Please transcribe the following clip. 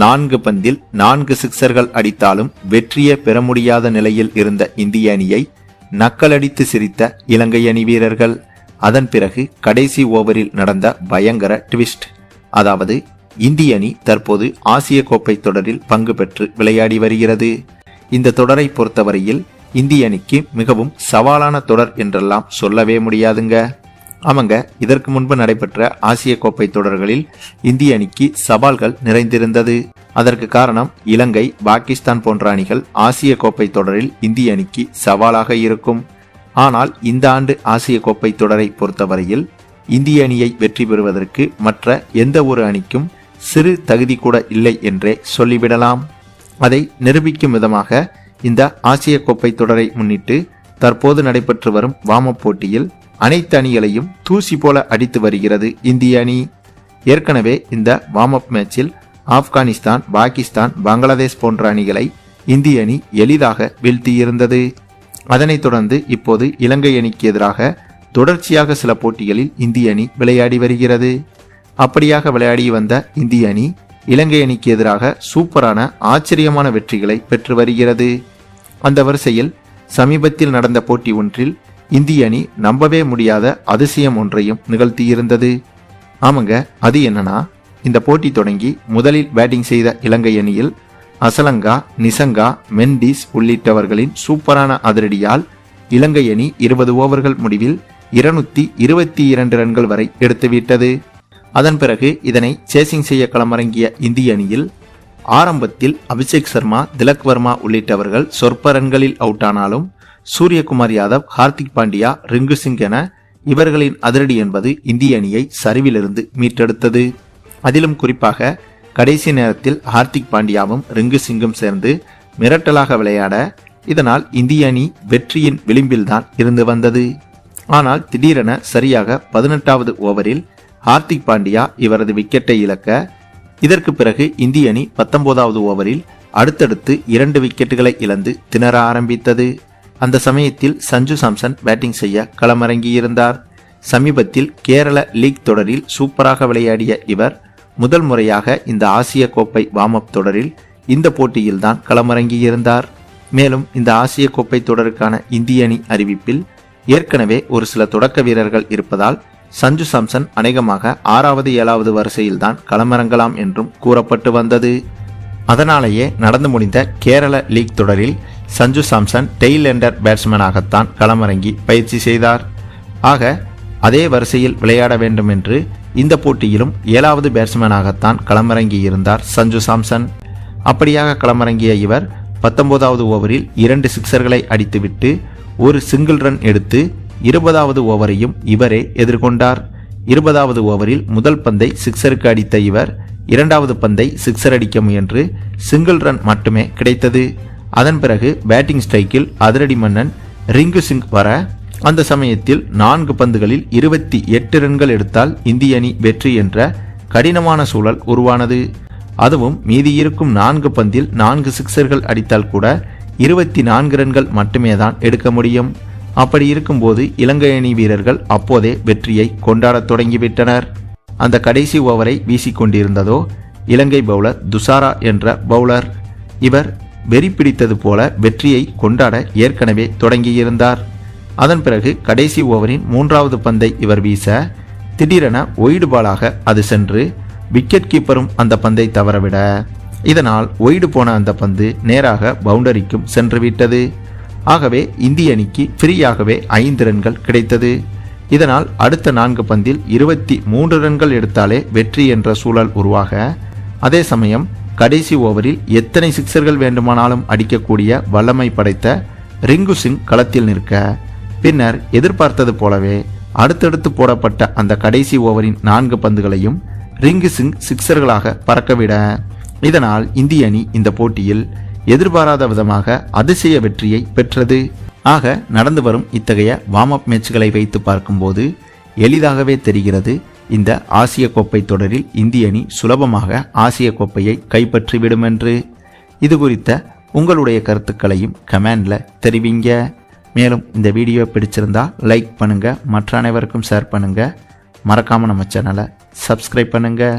நான்கு பந்தில் நான்கு சிக்சர்கள் அடித்தாலும் வெற்றியே பெற முடியாத நிலையில் இருந்த இந்திய அணியை நக்கலடித்து சிரித்த இலங்கை அணி வீரர்கள். அதன் பிறகு கடைசி ஓவரில் நடந்த பயங்கர ட்விஸ்ட். அதாவது இந்திய அணி தற்போது ஆசிய கோப்பை தொடரில் பங்கு பெற்று விளையாடி வருகிறது. இந்த தொடரை பொறுத்தவரையில் இந்திய அணிக்கு மிகவும் சவாலான தொடர் என்றெல்லாம் சொல்லவே முடியாதுங்க. ஆமாங்க. இதற்கு முன்பு நடைபெற்ற ஆசிய கோப்பை தொடர்களில் இந்திய அணிக்கு சவால்கள் நிறைந்திருந்தது. அதற்கு காரணம் இலங்கை பாகிஸ்தான் போன்ற அணிகள் ஆசிய கோப்பை தொடரில் இந்திய அணிக்கு சவாலாக இருக்கும். ஆனால் இந்த ஆண்டு ஆசிய கோப்பை தொடரை பொறுத்தவரையில் இந்திய அணியை வெற்றி பெறுவதற்கு மற்ற எந்த ஒரு அணிக்கும் சிறு தகுதி கூட இல்லை என்றே சொல்லிவிடலாம். அதை நிரூபிக்கும் விதமாக இந்த ஆசிய கோப்பை தொடரை முன்னிட்டு தற்போது நடைபெற்று வரும் வாமப் போட்டியில் அனைத்து அணிகளையும் தூசி போல அடித்து வருகிறது இந்திய அணி. ஏற்கனவே இந்த வார்ம் மேட்சில் ஆப்கானிஸ்தான் பாகிஸ்தான் பங்களாதேஷ் போன்ற அணிகளை இந்திய அணி எளிதாக வீழ்த்தியிருந்தது. அதனைத் தொடர்ந்து இப்போது இலங்கை அணிக்கு எதிராக தொடர்ச்சியாக சில போட்டிகளில் இந்திய அணி விளையாடி வருகிறது. அப்படியாக விளையாடி வந்த இந்திய அணி இலங்கை அணிக்கு எதிராக சூப்பரான ஆச்சரியமான வெற்றிகளை பெற்று வருகிறது. அந்த வரிசையில் சமீபத்தில் நடந்த போட்டி ஒன்றில் இந்திய அணி நம்பவே முடியாத அதிசயம் ஒன்றையும் நிகழ்த்தியிருந்தது. ஆமாங்க அது என்னன்னா இந்த போட்டி தொடங்கி முதலில் பேட்டிங் செய்த இலங்கை அணியில் அசலங்கா நிசங்கா மெண்டிஸ் உள்ளிட்டவர்களின் சூப்பரான அதிரடியால் இலங்கை அணி இருபது ஓவர்கள் முடிவில் இருநூத்தி இருபத்தி இரண்டு ரன்கள் வரை எடுத்துவிட்டது அதன் பிறகு இதனை சேசிங் செய்ய களமிறங்கிய இந்திய அணியில் ஆரம்பத்தில் அபிஷேக் சர்மா திலக் வர்மா உள்ளிட்டவர்கள் சொற்ப ரன்களில் அவுட் ஆனாலும் சூரியகுமார் யாதவ் ஹார்திக் பாண்டியா ரிங்கு சிங் என இவர்களின் அதிரடி என்பது இந்திய அணியை சரிவிலிருந்து மீட்டெடுத்தது. அதிலும் குறிப்பாக கடைசி நேரத்தில் ஹார்திக் பாண்டியாவும் ரிங்கு சிங்கும் சேர்ந்து மிரட்டலாக விளையாட இதனால் இந்திய அணி வெற்றியின் விளிம்பில்தான் இருந்து வந்தது. ஆனால் திடீரென சரியாக பதினெட்டாவது ஓவரில் ஹார்திக் பாண்டியா இவரது விக்கெட்டை இழக்க இதற்கு பிறகு இந்திய அணி பத்தொன்பதாவது ஓவரில் அடுத்தடுத்து இரண்டு விக்கெட்டுகளை இழந்து திணற ஆரம்பித்தது. அந்த சமயத்தில் சஞ்சு சாம்சன் பேட்டிங் செய்ய களமிறங்கியிருந்தார். சமீபத்தில் கேரள லீக் தொடரில் சூப்பராக விளையாடிய இவர் முதல் முறையாக இந்த ஆசிய கோப்பை வார்ம் தொடரில் இந்த போட்டியில்தான் களமிறங்கியிருந்தார். மேலும் இந்த ஆசிய கோப்பை தொடருக்கான இந்திய அணி அறிவிப்பில் ஏற்கனவே ஒரு சில தொடக்க வீரர்கள் இருப்பதால் சஞ்சு சாம்சன் அநேகமாக ஆறாவது ஏழாவது வரிசையில்தான் களமிறங்கலாம் என்றும் கூறப்பட்டு வந்தது. அதனாலேயே நடந்து முடிந்த கேரள லீக் தொடரில் சஞ்சு சாம்சன் டெய்ல் எண்டர் பேட்ஸ்மேனாகத்தான் களமிறங்கி பயிற்சி செய்தார். ஆக அதே வரிசையில் விளையாட வேண்டும் என்று இந்த போட்டியிலும் ஏழாவது பேட்ஸ்மேனாகத்தான் களமிறங்கியிருந்தார் சஞ்சு சாம்சன். அப்படியாக களமிறங்கிய இவர் பத்தொன்பதாவது ஓவரில் இரண்டு சிக்சர்களை அடித்துவிட்டு ஒரு சிங்கிள் ரன் எடுத்து இருபதாவது ஓவரையும் இவரே எதிர்கொண்டார். இருபதாவது ஓவரில் முதல் பந்தை சிக்சருக்கு அடித்த இவர் இரண்டாவது பந்தை சிக்சர் அடிக்க முயன்று சிங்கிள் ரன் மட்டுமே கிடைத்தது. அதன் பிறகு பேட்டிங் ஸ்ட்ரைக்கில் அதிரடி மன்னன் ரிங்கு சிங் வர அந்த சமயத்தில் நான்கு பந்துகளில் இருபத்தி எட்டு ரன்கள் எடுத்தால் இந்திய அணி வெற்றி என்ற கடினமான சூழல் உருவானது. அதுவும் மீதி இருக்கும் நான்கு பந்தில் நான்கு சிக்சர்கள் அடித்தால் கூட இருபத்தி நான்கு ரன்கள் மட்டுமே தான் எடுக்க முடியும். அப்படி இருக்கும்போது இலங்கை அணி வீரர்கள் அப்போதே வெற்றியை கொண்டாடத் தொடங்கிவிட்டனர். அந்த கடைசி ஓவரை வீசிக்கொண்டிருந்ததோ இலங்கை பவுலர் துசாரா என்ற பவுலர். இவர் வெறி பிடித்தது போல வெற்றியை கொண்டாட ஏற்கனவே தொடங்கியிருந்தார். அதன் பிறகு கடைசி ஓவரின் மூன்றாவது பந்தை இவர் வீச திடீரென ஒய்டு பாலாக அது சென்று விக்கெட் கீப்பரும் அந்த பந்தை தவறவிட. இதனால் ஒய்டு போன அந்த பந்து நேராக பவுண்டரிக்கும் சென்றுவிட்டது ஆகவே இந்திய அணிக்கு ஃப்ரீயாகவே ஐந்து ரன்கள் கிடைத்தது. இதனால் அடுத்த நான்கு பந்தில் இருபத்தி மூன்று ரன்கள் எடுத்தாலே வெற்றி என்ற சூழல் உருவாக அதே சமயம் கடைசி ஓவரில் எத்தனை சிக்சர்கள் வேண்டுமானாலும் அடிக்கக்கூடிய வல்லமை படைத்த ரிங்கு சிங் களத்தில் நிற்க பின்னர் எதிர்பார்த்தது போலவே அடுத்தடுத்து போடப்பட்ட அந்த கடைசி ஓவரின் நான்கு பந்துகளையும் ரிங்கு சிங் சிக்சர்களாக பறக்கவிட இதனால் இந்திய அணி இந்த போட்டியில் எதிர்பாராத விதமாக அதிசய வெற்றியை பெற்றது. ஆக நடந்து வரும் இத்தகைய வார்ம் அப் மேட்ச்களை வைத்து பார்க்கும்போது எளிதாகவே தெரிகிறது இந்த ஆசிய கோப்பை தொடரில் இந்திய அணி சுலபமாக ஆசிய கோப்பையை கைப்பற்றிவிடும் என்று இது குறித்த உங்களுடைய கருத்துக்களையும் கமெண்டில் தெரிவிங்க. மேலும் இந்த வீடியோ பிடிச்சிருந்தா லைக் பண்ணுங்கள் மற்ற அனைவருக்கும் ஷேர் பண்ணுங்கள் மறக்காமல் நம்ம சேனலை சப்ஸ்கிரைப் பண்ணுங்கள்